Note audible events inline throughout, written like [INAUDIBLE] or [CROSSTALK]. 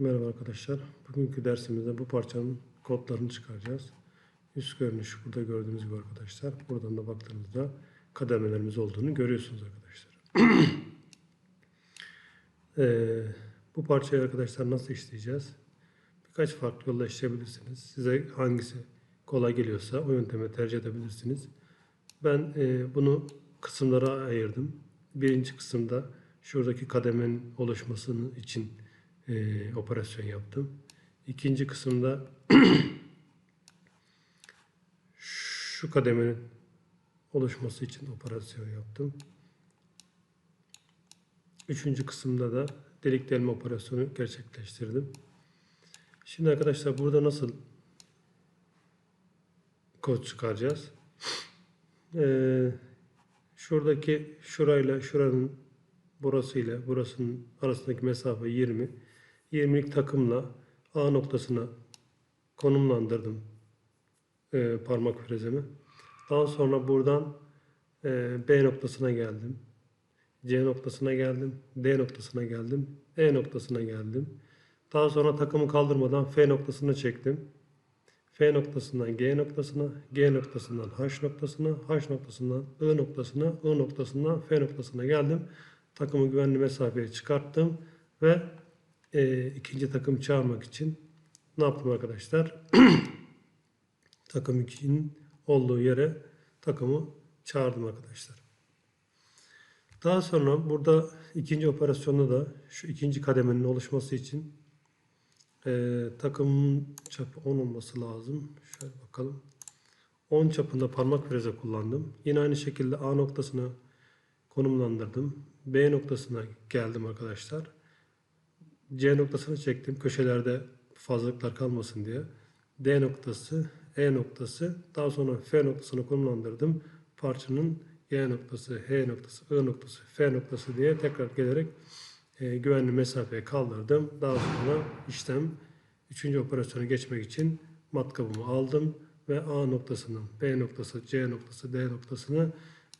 Merhaba arkadaşlar. Bugünkü dersimizde bu parçanın kodlarını çıkaracağız. Üst görünüş burada gördüğünüz gibi arkadaşlar. Buradan da baktığınızda kademelerimiz olduğunu görüyorsunuz arkadaşlar. [CLEARS THROAT] Ee, bu parçayı arkadaşlar nasıl işleyeceğiz? Birkaç farklı yolla işleyebilirsiniz. Size hangisi kolay geliyorsa o yöntemi tercih edebilirsiniz. Ben e, bunu kısımlara ayırdım. Birinci kısımda şuradaki kademenin oluşmasının için e, operasyon yaptım. İkinci kısımda [CLEARS THROAT] şu kademenin oluşması için operasyon yaptım. Üçüncü kısımda da delik delme operasyonu gerçekleştirdim. Şimdi arkadaşlar burada nasıl kod çıkaracağız? Ee, şuradaki şurayla şuranın burasıyla burasının arasındaki mesafe 20. 20'lik takımla A noktasına konumlandırdım e, parmak frezemi. Daha sonra buradan e, B noktasına geldim. C noktasına geldim. D noktasına geldim. E noktasına geldim. Daha sonra takımı kaldırmadan F noktasına çektim. F noktasından G noktasına, G noktasından H noktasına, H noktasından I noktasına, I noktasından F noktasına geldim. Takımı güvenli mesafeye çıkarttım ve e, ikinci takım çağırmak için ne yaptım arkadaşlar? [CLEARS THROAT] takım 2'nin olduğu yere takımı çağırdım arkadaşlar. Daha sonra burada ikinci operasyonda da şu ikinci kademenin oluşması için e, takımın çapı 10 olması lazım. Şöyle bakalım. 10 çapında parmak freze kullandım. Yine aynı şekilde A noktasına konumlandırdım. B noktasına geldim arkadaşlar. C noktasını çektim. Köşelerde fazlalıklar kalmasın diye. D noktası, E noktası, daha sonra F noktasına konumlandırdım. Parçanın Y noktası, H noktası, I noktası, F noktası diye tekrar gelerek e, güvenli mesafeye kaldırdım. Daha sonra işlem 3. operasyona geçmek için matkabımı aldım ve A noktasının B noktası, C noktası, D noktasını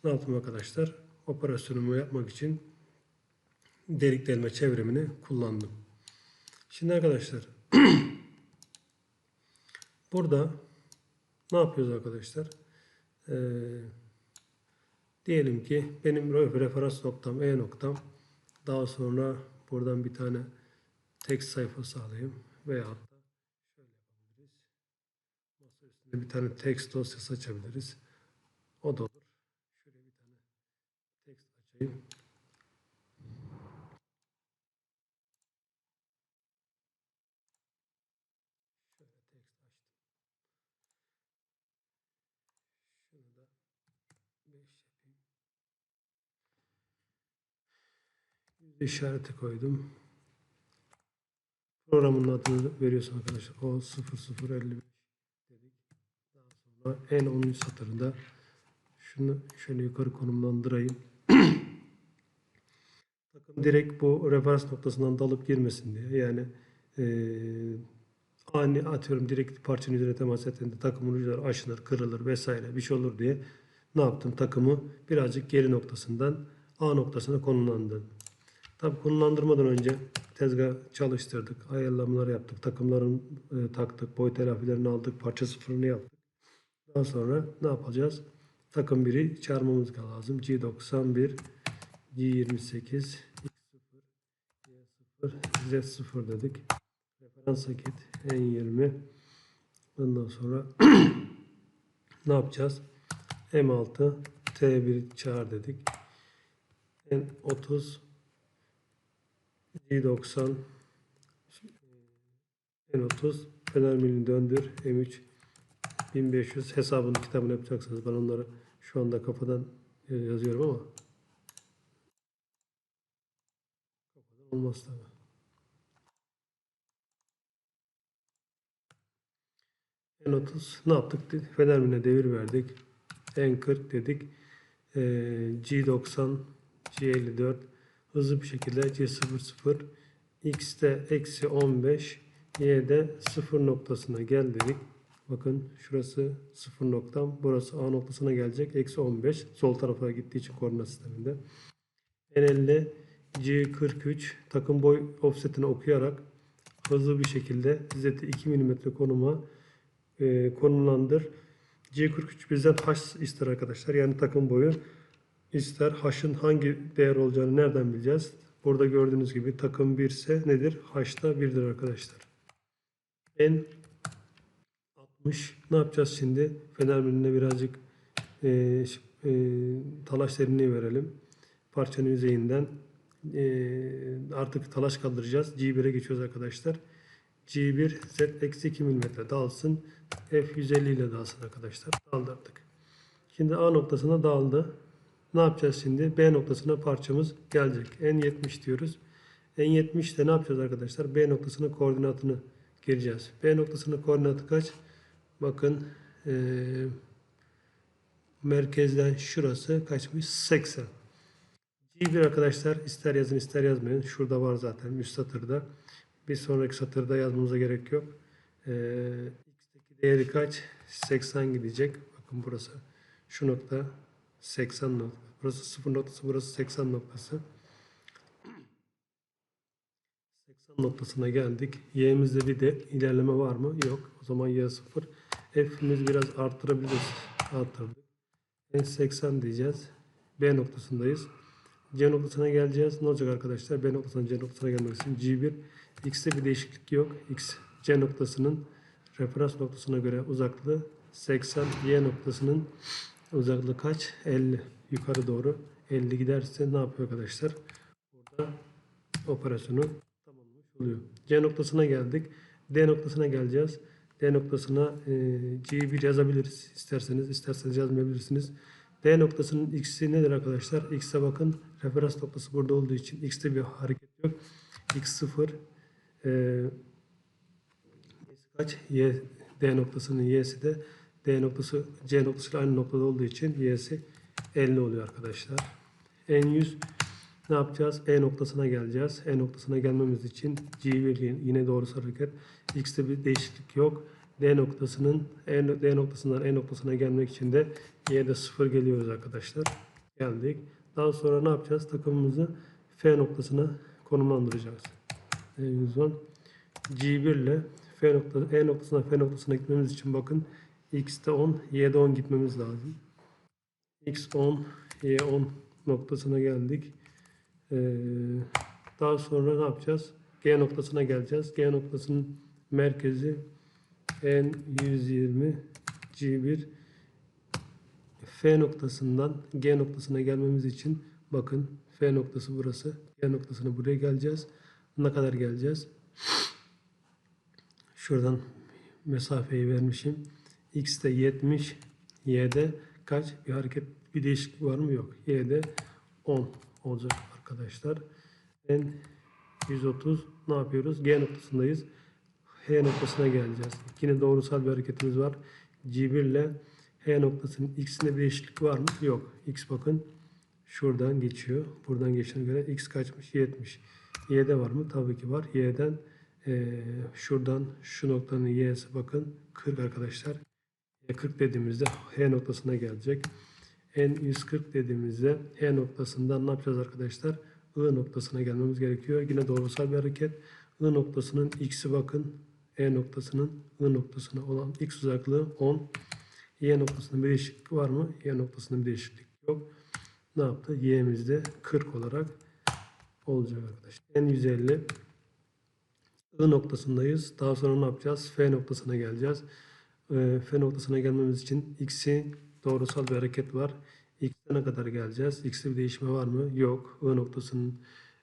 ne yaptım arkadaşlar? Operasyonumu yapmak için delik delme çevremini kullandım. Şimdi arkadaşlar [CLEARS THROAT] burada ne yapıyoruz arkadaşlar? Ee, diyelim ki benim referans noktam E noktam daha sonra buradan bir tane text sayfası alayım veya bir tane text dosyası açabiliriz. O da olur. Şöyle bir tane text açayım. Şöyle text açtım. Şunu da 5 yapayım. Yüzde işareti koydum. Programın adını veriyorsun arkadaşlar. O 0055 dedik. Daha sonra en 10. satırında şunu şöyle yukarı konumlandırayım. [CLEARS THROAT] Takım direkt bu referans noktasından dalıp girmesin diye. Yani eee ani atıyorum direkt parçanın üzerine temas ettiğinde takımın uçları aşınır, kırılır vesaire bir şey olur diye ne yaptım? Takımı birazcık geri noktasından A noktasına konumlandırdım. Tabi konumlandırmadan önce tezgah çalıştırdık, ayarlamalar yaptık, takımların e, taktık, boy telafilerini aldık, parça sıfırını yaptık. Daha sonra ne yapacağız? Takım 1'i çağırmamız lazım. G91, G28, X0, Y0, Z0 dedik. Referans akit N20. Ondan sonra [CLEARS THROAT] ne yapacağız? M6 T1 çağır dedik. N30 G90 N30 fener milini döndür M3 1500 hesabını kitabını yapacaksınız. Ben onları şu anda kafadan e, yazıyorum ama kafadan olmaz tabii. N30 ne yaptık? Fenermine devir verdik. N40 dedik. Ee, G90, G54 hızlı bir şekilde C00 X'te eksi 15 Y'de 0 noktasına gel dedik. Bakın şurası 0 noktam. Burası A noktasına gelecek. Eksi 15. Sol tarafa gittiği için koordinat sisteminde. N50 C43 takım boy offsetini okuyarak hızlı bir şekilde Z'yi 2 mm konuma e, konumlandır. C43 bizden H ister arkadaşlar. Yani takım boyu ister. H'ın hangi değer olacağını nereden bileceğiz? Burada gördüğünüz gibi takım 1 ise nedir? H'da 1'dir arkadaşlar. En 60. Ne yapacağız şimdi? Fener birazcık e, e, talaş derinliği verelim. Parçanın yüzeyinden e, artık talaş kaldıracağız. G1'e geçiyoruz arkadaşlar. G1 Z eksi 2 mm dalsın. F150 ile dalsın arkadaşlar. Daldırdık. Şimdi A noktasına dağıldı. Ne yapacağız şimdi? B noktasına parçamız gelecek. N70 diyoruz. N70'te ne yapacağız arkadaşlar? B noktasının koordinatını gireceğiz. B noktasının koordinatı kaç? Bakın eee, merkezden şurası kaçmış? 80. G1 arkadaşlar ister yazın ister yazmayın. Şurada var zaten üst satırda. Bir sonraki satırda yazmamıza gerek yok. Ee, x'teki değeri kaç? 80 gidecek. Bakın burası. Şu nokta 80 nokta. Burası 0 noktası, burası 80 noktası. 80 noktasına geldik. Y'mizde bir de ilerleme var mı? Yok. O zaman Y 0. F'imiz biraz arttırabiliriz. Arttırdık. En 80 diyeceğiz. B noktasındayız. C noktasına geleceğiz. Ne olacak arkadaşlar? B noktasından C noktasına gelmek için G1 X'te bir değişiklik yok. X C noktasının referans noktasına göre uzaklığı 80. Y noktasının uzaklığı kaç? 50. Yukarı doğru 50 giderse ne yapıyor arkadaşlar? Burada operasyonu tamamlamış oluyor. C noktasına geldik. D noktasına geleceğiz. D noktasına e, G1 yazabiliriz isterseniz. isterseniz yazmayabilirsiniz. D noktasının x'i nedir arkadaşlar? X'e bakın. Referans noktası burada olduğu için x'te bir hareket yok. x0 e, kaç? Y, D noktasının y'si de D noktası C noktasıyla aynı noktada olduğu için y'si 50 oluyor arkadaşlar. N100 ne yapacağız? E noktasına geleceğiz. E noktasına gelmemiz için G1 yine doğrusal hareket. X'te bir değişiklik yok. D noktasının E, D noktasından E noktasına gelmek için de Y'de 0 geliyoruz arkadaşlar. Geldik. Daha sonra ne yapacağız? Takımımızı F noktasına konumlandıracağız. E 110 G1 ile F noktası, E noktasına F noktasına gitmemiz için bakın X'te 10, Y'de 10 gitmemiz lazım. X 10, Y 10 noktasına geldik. Ee, daha sonra ne yapacağız? G noktasına geleceğiz. G noktasının merkezi N120 G1 F noktasından G noktasına gelmemiz için bakın F noktası burası. G noktasına buraya geleceğiz. Ne kadar geleceğiz? Şuradan mesafeyi vermişim. X'te 70, Y'de kaç? Bir hareket, bir değişiklik var mı? Yok. Y'de 10 olacak arkadaşlar. En 130 ne yapıyoruz? G noktasındayız. H noktasına geleceğiz. Yine doğrusal bir hareketimiz var. G1 ile H noktasının X'inde bir değişiklik var mı? Yok. X bakın şuradan geçiyor. Buradan geçtiğine göre X kaçmış? 70. Y'de var mı? Tabii ki var. Y'den eee, şuradan şu noktanın Y'si bakın 40 arkadaşlar. E 40 dediğimizde H noktasına gelecek. N 140 dediğimizde H noktasından ne yapacağız arkadaşlar? I noktasına gelmemiz gerekiyor. Yine doğrusal bir hareket. I noktasının x'i bakın. E noktasının I noktasına olan x uzaklığı 10. Y noktasında bir değişiklik var mı? Y noktasında bir değişiklik yok. Ne yaptı? Y'miz de 40 olarak olacak arkadaşlar. N 150 I noktasındayız. Daha sonra ne yapacağız? F noktasına geleceğiz. Ee, F noktasına gelmemiz için X'i doğrusal bir hareket var. X'e ne kadar geleceğiz? X'te bir değişme var mı? Yok. I noktasının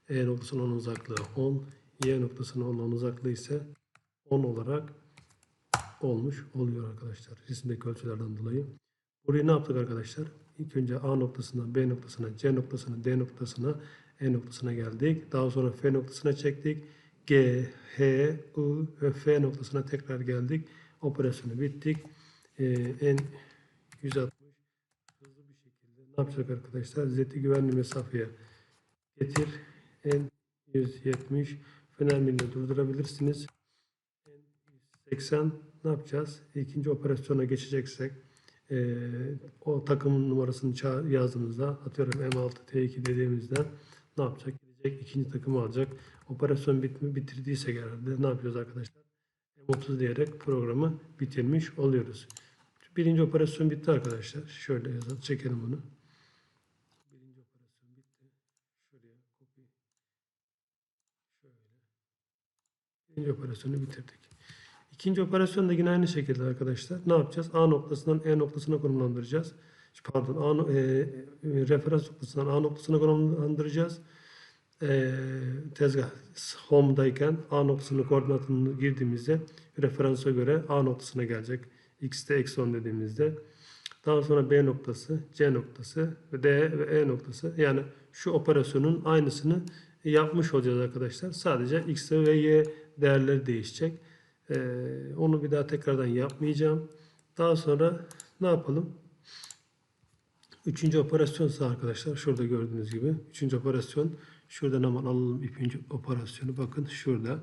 E noktasının olan uzaklığı 10. Y noktasının olan uzaklığı ise 10 olarak olmuş oluyor arkadaşlar. Resimdeki ölçülerden dolayı. Burayı ne yaptık arkadaşlar? İlk önce A noktasından B noktasına, C noktasına, D noktasına, E noktasına geldik. Daha sonra F noktasına çektik. G, H, ve F noktasına tekrar geldik. Operasyonu bittik. Ee, en 160 hızlı bir şekilde ne yapacak arkadaşlar? Z'yi güvenli mesafeye getir. En 170 fener milini durdurabilirsiniz. En 180 ne yapacağız? İkinci operasyona geçeceksek ee, o takımın numarasını yazdığımızda atıyorum M6 T2 dediğimizde ne yapacak? Gidecek. ikinci takımı alacak. Operasyon bitmi bitirdiyse herhalde ne yapıyoruz arkadaşlar? M30 diyerek programı bitirmiş oluyoruz. Birinci operasyon bitti arkadaşlar. Şöyle yazalım. Çekelim bunu. Birinci operasyon bitti. Şuraya copy. Şöyle. Birinci operasyonu bitirdik. İkinci operasyon da yine aynı şekilde arkadaşlar. Ne yapacağız? A noktasından E noktasına konumlandıracağız. Pardon, A, e, e, referans noktasından A noktasına konumlandıracağız. E, tezgah home'dayken A noktasının koordinatını girdiğimizde referansa göre A noktasına gelecek. X'te eksi 10 dediğimizde. Daha sonra B noktası, C noktası ve D ve E noktası. Yani şu operasyonun aynısını yapmış olacağız arkadaşlar. Sadece X ve Y değerleri değişecek. Ee, onu bir daha tekrardan yapmayacağım. Daha sonra ne yapalım? Üçüncü operasyonsa arkadaşlar şurada gördüğünüz gibi. Üçüncü operasyon. Şuradan hemen alalım üçüncü operasyonu. Bakın şurada.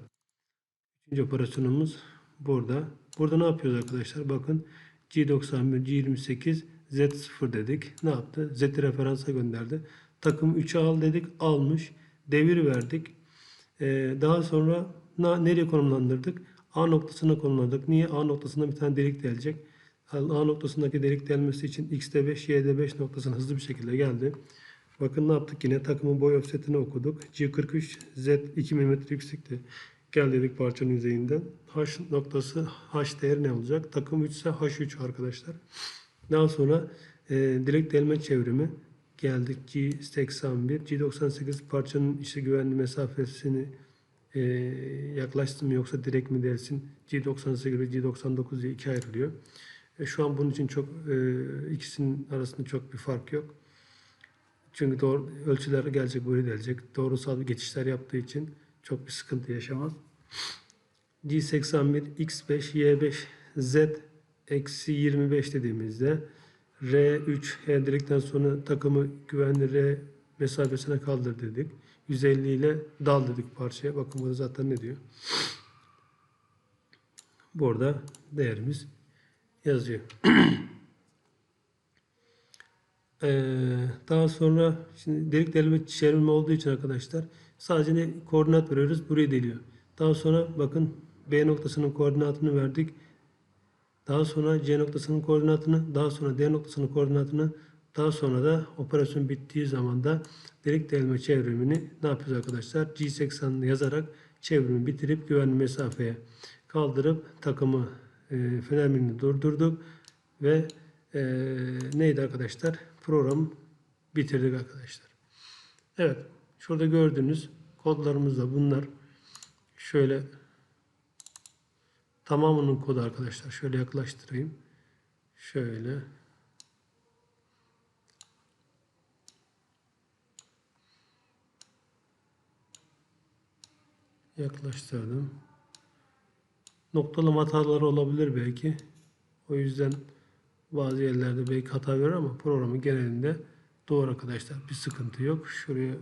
Üçüncü operasyonumuz burada. Burada ne yapıyoruz arkadaşlar? Bakın G91, G28, Z0 dedik. Ne yaptı? Z'i referansa gönderdi. Takım 3'e al dedik. Almış. Devir verdik. Ee, daha sonra nereye konumlandırdık? A noktasına konumlandırdık. Niye? A noktasına bir tane delik delecek. A noktasındaki delik delmesi için X'de 5, Y'de 5 noktasına hızlı bir şekilde geldi. Bakın ne yaptık yine? Takımın boy offsetini okuduk. G43, Z 2 mm yüksekti. Gel dedik parçanın yüzeyinden. H noktası, H değeri ne olacak? Takım 3 ise H3 arkadaşlar. Daha sonra e, direkt delme çevrimi geldik G81, G98 parçanın işte güvenli mesafesini e, yaklaştı mı yoksa direkt mi delsin? G98 ve G99 diye ikiye ayrılıyor. E, şu an bunun için çok e, ikisinin arasında çok bir fark yok. Çünkü doğru ölçüler gelecek buraya gelecek. Doğrusal bir geçişler yaptığı için çok bir sıkıntı yaşamaz. G81, X5, Y5, Z eksi 25 dediğimizde R3 H dedikten sonra takımı güvenli R mesafesine kaldır dedik. 150 ile dal dedik parçaya. Bakın burada zaten ne diyor. Burada değerimiz yazıyor. [CLEARS THROAT] Ee, daha sonra şimdi delik delme çevirme olduğu için arkadaşlar sadece ne koordinat veriyoruz burayı deliyor. Daha sonra bakın B noktasının koordinatını verdik. Daha sonra C noktasının koordinatını, daha sonra D noktasının koordinatını, daha sonra da operasyon bittiği zaman da delik delme çevrimini ne yapıyoruz arkadaşlar? G80 yazarak çevrimi bitirip güvenli mesafeye kaldırıp takımı e, fenerminini durdurduk ve e, neydi arkadaşlar? Program bitirdik arkadaşlar. Evet. Şurada gördüğünüz kodlarımız da bunlar. Şöyle tamamının kodu arkadaşlar. Şöyle yaklaştırayım. Şöyle. Yaklaştırdım. Noktalama hataları olabilir belki. O yüzden bazı yerlerde belki hata verir ama programın genelinde doğru arkadaşlar. Bir sıkıntı yok. Şuraya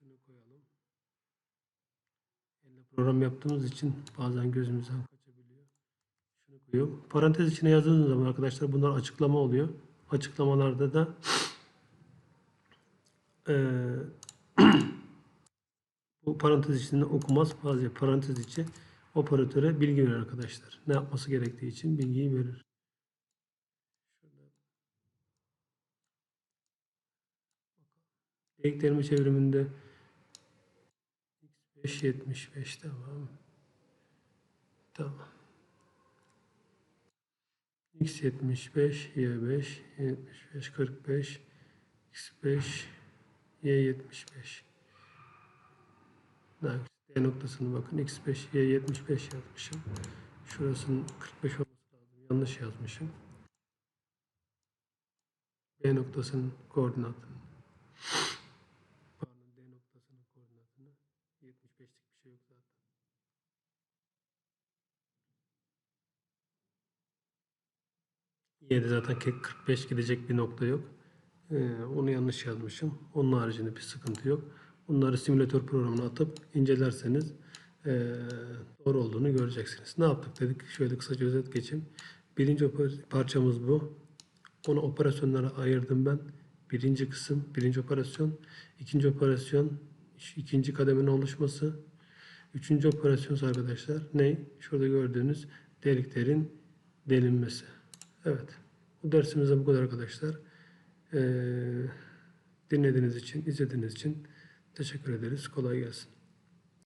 şunu koyalım. Elle program yaptığımız için bazen gözümüzden kaçabiliyor. Şunu koyuyorum. Parantez içine yazdığınız zaman arkadaşlar bunlar açıklama oluyor. Açıklamalarda da eee [CLEARS THROAT] bu parantez içinde okumaz. Bazı parantez içi operatöre bilgi verir arkadaşlar. Ne yapması gerektiği için bilgiyi verir. Delik delme çevriminde x5 tamam. Tamam. x75 y5 75 45 x5 y75 daha D noktasını bakın x5 y75 yazmışım. Şurasının 45 olması lazım. Yanlış yazmışım. B noktasının koordinatını 47 zaten 45 gidecek bir nokta yok. Ee, onu yanlış yazmışım. Onun haricinde bir sıkıntı yok. Bunları simülatör programına atıp incelerseniz e, doğru olduğunu göreceksiniz. Ne yaptık dedik? Şöyle kısaca özet geçeyim. Birinci parçamız bu. Onu operasyonlara ayırdım ben. Birinci kısım, birinci operasyon. ikinci operasyon, ikinci kademenin oluşması. Üçüncü operasyonuz arkadaşlar ne? Şurada gördüğünüz deliklerin delinmesi. Evet. Bu dersimizde bu kadar arkadaşlar. Ee, dinlediğiniz için, izlediğiniz için teşekkür ederiz. Kolay gelsin.